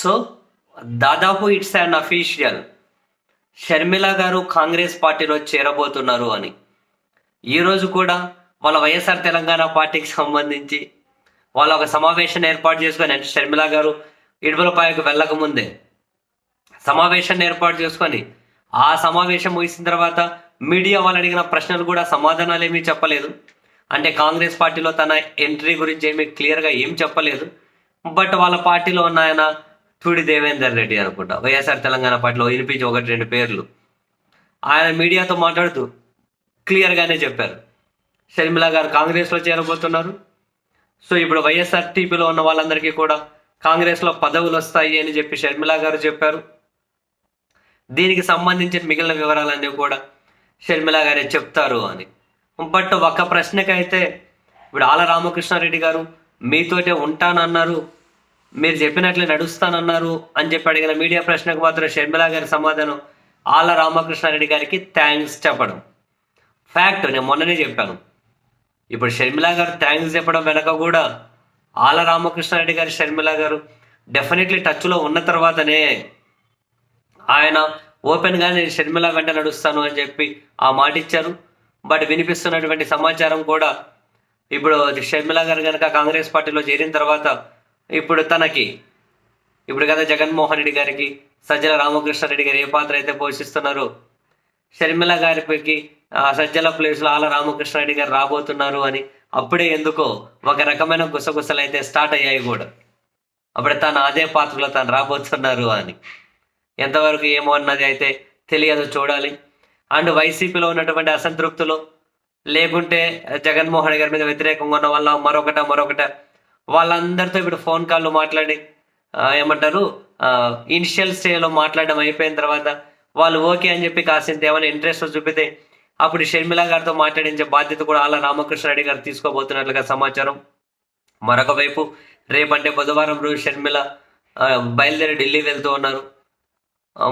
So దాదాపు it's and official Sharmila గారు కాంగ్రెస్ పార్టీలో చేరబోతున్నారు అని. ఈరోజు కూడా వాళ్ళ వైఎస్ఆర్ తెలంగాణ పార్టీకి సంబంధించి వాళ్ళ ఒక సమావేశం ఏర్పాటు చేసుకొని అంటే షర్మిల గారు ఇడుపులపాయకు వెళ్ళకముందే సమావేశాన్ని ఏర్పాటు చేసుకొని ఆ సమావేశం ముగిసిన తర్వాత మీడియా వాళ్ళు అడిగిన ప్రశ్నలు కూడా సమాధానాలు ఏమీ చెప్పలేదు. అంటే కాంగ్రెస్ పార్టీలో తన ఎంట్రీ గురించి ఏమీ క్లియర్గా ఏం చెప్పలేదు. బట్ వాళ్ళ పార్టీలో ఉన్న ఆయన తూడి దేవేందర్ రెడ్డి అనుకుంటా. వైఎస్ఆర్ తెలంగాణ పార్టీలో వినిపించి ఒకటి రెండు పేర్లు. ఆయన మీడియాతో మాట్లాడుతూ క్లియర్గానే చెప్పారు. షర్మిల గారు కాంగ్రెస్లో చేరబోతున్నారు. సో ఇప్పుడు వైఎస్ఆర్ టీపీలో ఉన్న వాళ్ళందరికీ కూడా కాంగ్రెస్లో పదవులు వస్తాయి అని చెప్పి షర్మిల గారు చెప్పారు. దీనికి సంబంధించిన మిగిలిన వివరాలన్నీ కూడా షర్మిల గారే చెప్తారు అని. బట్ ఒక ప్రశ్నకైతే ఇప్పుడు ఆల రామకృష్ణారెడ్డి గారు మీతోటే ఉంటానన్నారు. మీరు చెప్పినట్లే నడుస్తానన్నారు అని చెప్పి అడిగిన మీడియా ప్రశ్నకు మాత్రం షర్మిల గారి సమాధానం ఆల రామకృష్ణారెడ్డి గారికి థ్యాంక్స్ చెప్పడం. ఫ్యాక్ట్ నేను మొన్ననే చెప్పాను. ఇప్పుడు షర్మిల గారు థ్యాంక్స్ చెప్పడం వెనక కూడా ఆల రామకృష్ణారెడ్డి గారు షర్మిల గారు డెఫినెట్లీ టచ్లో ఉన్న తర్వాతనే ఆయన ఓపెన్గా నేను షర్మిల వెంట నడుస్తాను అని చెప్పి ఆ మాట ఇచ్చారు. బట్ వినిపిస్తున్నటువంటి సమాచారం కూడా ఇప్పుడు షర్మిల గారు కనుక కాంగ్రెస్ పార్టీలో చేరిన తర్వాత ఇప్పుడు తనకి. ఇప్పుడు కదా జగన్మోహన్ రెడ్డి గారికి సజ్జల రామకృష్ణారెడ్డి గారు ఏ పాత్ర అయితే పోషిస్తున్నారో. షర్మిల గారికి ఆ సజ్జల ప్లేస్లో ఆల రామకృష్ణారెడ్డి గారు రాబోతున్నారు అని అప్పుడే ఎందుకో ఒక రకమైన గుసగుసలు అయితే స్టార్ట్ అయ్యాయి కూడా. అప్పుడు తను అదే పాత్రలో తను రాబోతున్నారు అని. ఎంతవరకు ఏమో అన్నది అయితే తెలియదు చూడాలి. అండ్ వైసీపీలో ఉన్నటువంటి అసంతృప్తులు లేకుంటే జగన్మోహన్ గారి మీద వ్యతిరేకంగా ఉన్న వల్ల మరొకట మరొకట వాళ్ళందరితో ఇప్పుడు ఫోన్ కాల్లో మాట్లాడి ఏమంటారు ఇనిషియల్ స్టేజ్లో మాట్లాడడం అయిపోయిన తర్వాత వాళ్ళు ఓకే అని చెప్పి కాసింత ఏమైనా ఇంట్రెస్ట్ చూపితే అప్పుడు షర్మిల గారితో మాట్లాడించే బాధ్యత కూడా ఆల్లా రామకృష్ణ రెడ్డి గారు తీసుకోబోతున్నట్లుగా సమాచారం. మరొక వైపు రేపంటే బుధవారం రోజు షర్మిల బయలుదేరి ఢిల్లీ వెళ్తూ ఉన్నారు.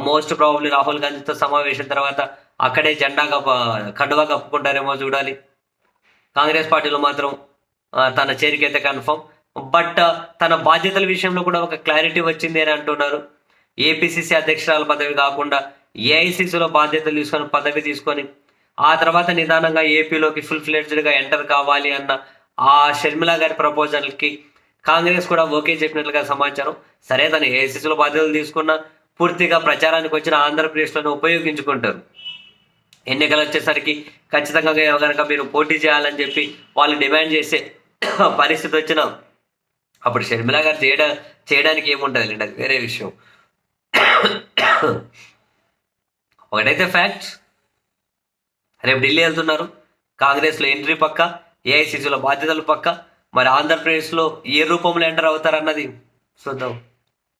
మోస్ట్ ప్రాబబ్లీ రాహుల్ గాంధీతో సమావేశం తర్వాత అక్కడే జెండా కప్ప కండువా కప్పుకుంటారేమో చూడాలి. కాంగ్రెస్ పార్టీలో మాత్రం తన చేరికైతే కన్ఫర్మ్ బట్ తన బాధ్యతల విషయంలో కూడా ఒక క్లారిటీ వచ్చింది అని అంటున్నారు. ఏపీసీసీ అధ్యక్షురాల పదవి కాకుండా ఏఐసీసీలో బాధ్యతలు తీసుకొని పదవి తీసుకొని ఆ తర్వాత నిదానంగా ఏపీలోకి ఫుల్ ఫ్లెడ్జ్డ్గా ఎంటర్ కావాలి అన్న ఆ షర్మిల గారి ప్రపోజల్కి కాంగ్రెస్ కూడా ఓకే చెప్పినట్లుగా సమాచారం. సరే తను ఏఐసీసీలో బాధ్యతలు తీసుకున్న పూర్తిగా ప్రచారానికి వచ్చిన ఆంధ్రప్రదేశ్లోనే ఉపయోగించుకుంటారు. ఎన్నికలు వచ్చేసరికి ఖచ్చితంగా కనుక మీరు పోటీ చేయాలని చెప్పి వాళ్ళు డిమాండ్ చేసే పరిస్థితి వచ్చిన అప్పుడు షర్మిల గారు చేయడం చేయడానికి ఏముంటుంది లేండి? అది వేరే విషయం. ఒకటైతే ఫ్యాక్ట్స్ రేపు ఢిల్లీ వెళ్తున్నారు. కాంగ్రెస్లో ఎంట్రీ పక్క ఏఐసిసిలో బాధ్యతలు పక్క. మరి ఆంధ్రప్రదేశ్లో ఏ రూపంలో ఎంటర్ అవుతారన్నది చూద్దాం